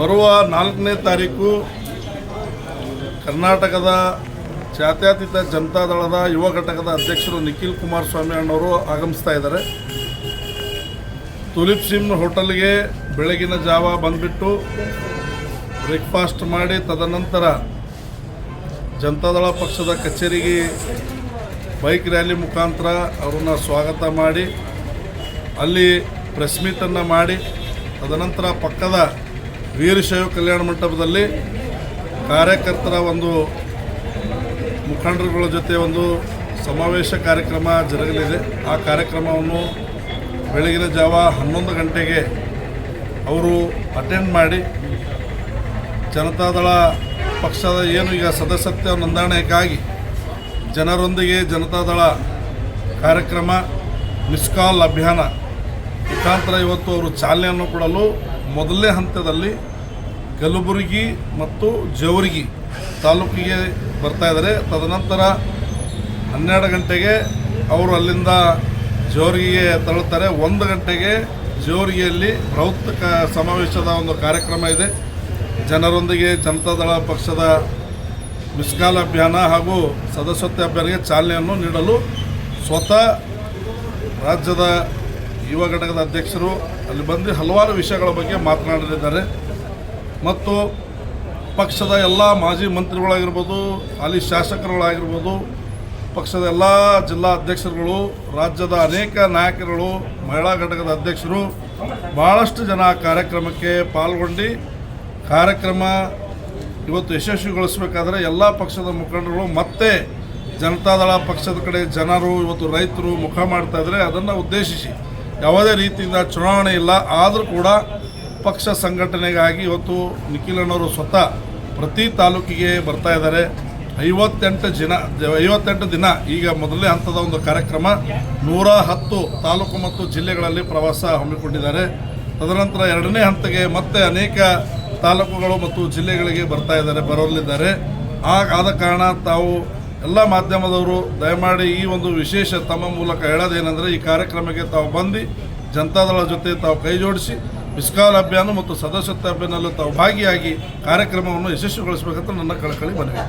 ಬರುವ ನಾಲ್ಕನೇ ತಾರೀಕು ಕರ್ನಾಟಕದ ಜಾತ್ಯತೀತ ಜನತಾದಳದ ಯುವ ಘಟಕದ ಅಧ್ಯಕ್ಷರು ನಿಖಿಲ್ ಕುಮಾರಸ್ವಾಮಿ ಅಣ್ಣವರು ಆಗಮಿಸ್ತಾ ಇದ್ದಾರೆ. ತುಲಿಪ್ ಸಿಮ್ ಹೋಟೆಲ್ಗೆ ಬೆಳಗಿನ ಜಾವ ಬಂದುಬಿಟ್ಟು ಬ್ರೇಕ್ಫಾಸ್ಟ್ ಮಾಡಿ ತದನಂತರ ಜನತಾದಳ ಪಕ್ಷದ ಕಚೇರಿಗೆ ಬೈಕ್ ರ್ಯಾಲಿ ಮುಖಾಂತರ ಅವ್ರನ್ನ ಸ್ವಾಗತ ಮಾಡಿ, ಅಲ್ಲಿ ಪ್ರೆಸ್ ಮೀಟನ್ನು ಮಾಡಿ, ತದನಂತರ ಪಕ್ಕದ ವೀರಶೈವ ಕಲ್ಯಾಣ ಮಂಟಪದಲ್ಲಿ ಕಾರ್ಯಕರ್ತರ ಒಂದು ಮುಖಂಡರುಗಳ ಜೊತೆ ಒಂದು ಸಮಾವೇಶ ಕಾರ್ಯಕ್ರಮ ಜರುಗಲಿದೆ. ಆ ಕಾರ್ಯಕ್ರಮವನ್ನು ಬೆಳಗಿನ ಜಾವ ಹನ್ನೊಂದು ಗಂಟೆಗೆ ಅವರು ಅಟೆಂಡ್ ಮಾಡಿ ಜನತಾದಳ ಪಕ್ಷದ ಏನು ಈಗ ಸದಸ್ಯತ್ವ ನೋಂದಣಿಗಾಗಿ ಜನರೊಂದಿಗೆ ಜನತಾದಳ ಕಾರ್ಯಕ್ರಮ, ಮಿಸ್ ಕಾಲ್ ಅಭಿಯಾನ ಮುಖಾಂತರ ಇವತ್ತು ಅವರು ಚಾಲನೆಯನ್ನು ಕೊಡಲು ಮೊದಲನೇ ಹಂತದಲ್ಲಿ ಕಲಬುರಗಿ ಮತ್ತು ಜವರ್ಗಿ ತಾಲೂಕಿಗೆ ಬರ್ತಾ ಇದ್ದಾರೆ. ತದನಂತರ ಹನ್ನೆರಡು ಗಂಟೆಗೆ ಅವರು ಅಲ್ಲಿಂದ ಜೋರಿಗೆ ತೆರಳುತ್ತಾರೆ. ಒಂದು ಗಂಟೆಗೆ ಜೋರಿಗೆಯಲ್ಲಿ ಬೃಹತ್ ಕ ಸಮಾವೇಶದ ಒಂದು ಕಾರ್ಯಕ್ರಮ ಇದೆ. ಜನರೊಂದಿಗೆ ಜನತಾದಳ ಪಕ್ಷದ ಮಿಸ್ಕಾಲ್ ಅಭಿಯಾನ ಹಾಗೂ ಸದಸ್ಯತ್ವ ಅಭಿಯಾನಕ್ಕೆ ಚಾಲನೆಯನ್ನು ನೀಡಲು ಸ್ವತಃ ರಾಜ್ಯದ ಯುವ ಘಟಕದ ಅಧ್ಯಕ್ಷರು ಅಲ್ಲಿ ಬಂದು ಹಲವಾರು ವಿಷಯಗಳ ಬಗ್ಗೆ ಮಾತನಾಡಲಿದ್ದಾರೆ. ಮತ್ತು ಪಕ್ಷದ ಎಲ್ಲ ಮಾಜಿ ಮಂತ್ರಿಗಳಾಗಿರ್ಬೋದು, ಅಲ್ಲಿ ಶಾಸಕರುಗಳಾಗಿರ್ಬೋದು, ಪಕ್ಷದ ಎಲ್ಲ ಜಿಲ್ಲಾ ಅಧ್ಯಕ್ಷರುಗಳು, ರಾಜ್ಯದ ಅನೇಕ ನಾಯಕರುಗಳು, ಮಹಿಳಾ ಘಟಕದ ಅಧ್ಯಕ್ಷರು ಭಾಳಷ್ಟು ಜನ ಕಾರ್ಯಕ್ರಮಕ್ಕೆ ಪಾಲ್ಗೊಂಡು ಕಾರ್ಯಕ್ರಮ ಇವತ್ತು ಯಶಸ್ವಿಗೊಳಿಸಬೇಕಾದ್ರೆ ಎಲ್ಲ ಪಕ್ಷದ ಮುಖಂಡರುಗಳು ಮತ್ತೆ ಜನತಾದಳ ಪಕ್ಷದ ಕಡೆ ಜನರು, ಇವತ್ತು ರೈತರು ಮುಖ ಮಾಡ್ತಾ ಇದ್ದರೆ. ಅದನ್ನು ಉದ್ದೇಶಿಸಿ. ಯಾವುದೇ ರೀತಿಯಿಂದ ಚುನಾವಣೆ ಇಲ್ಲ. ಆದರೂ ಕೂಡ ಪಕ್ಷ ಸಂಘಟನೆಗಾಗಿ ಇವತ್ತು ನಿಖಿಲಣ್ಣವರು ಸ್ವತಃ ಪ್ರತಿ ತಾಲೂಕಿಗೆ ಬರ್ತಾ ಇದ್ದಾರೆ. ಐವತ್ತೆಂಟು ಜನ, ಐವತ್ತೆಂಟು ದಿನ ಈಗ ಮೊದಲನೇ ಹಂತದ ಒಂದು ಕಾರ್ಯಕ್ರಮ ನೂರ ಹತ್ತು ತಾಲೂಕು ಮತ್ತು ಜಿಲ್ಲೆಗಳಲ್ಲಿ ಪ್ರವಾಸ ಹಮ್ಮಿಕೊಂಡಿದ್ದಾರೆ. ತದನಂತರ ಎರಡನೇ ಹಂತಕ್ಕೆ ಮತ್ತೆ ಅನೇಕ ತಾಲೂಕುಗಳು ಮತ್ತು ಜಿಲ್ಲೆಗಳಿಗೆ ಬರ್ತಾ ಇದ್ದಾರೆ, ಬರಲಿದ್ದಾರೆ. ಆಗ ಆದ ಕಾರಣ ತಾವು ಎಲ್ಲ ಮಾಧ್ಯಮದವರು ದಯಮಾಡಿ ಈ ಒಂದು ವಿಶೇಷ ತಮ್ಮ ಮೂಲಕ ಹೇಳೋದೇನೆಂದರೆ ಈ ಕಾರ್ಯಕ್ರಮಕ್ಕೆ ತಾವು ಬಂದು ಜನತಾದಳ ಜೊತೆ ತಾವು ಕೈ ಜೋಡಿಸಿ ಮಿಸ್ಕಾಲ್ ಅಭಿಯಾನ ಮತ್ತು ಸದಸ್ಯತ್ವ ಅಭಿಯಾನಲ್ಲೂ ತಾವು ಭಾಗಿಯಾಗಿ ಕಾರ್ಯಕ್ರಮವನ್ನು ಯಶಸ್ವಿಗೊಳಿಸಬೇಕಂತ ನನ್ನ ಕಳಕಳಿ ಮನವಿ.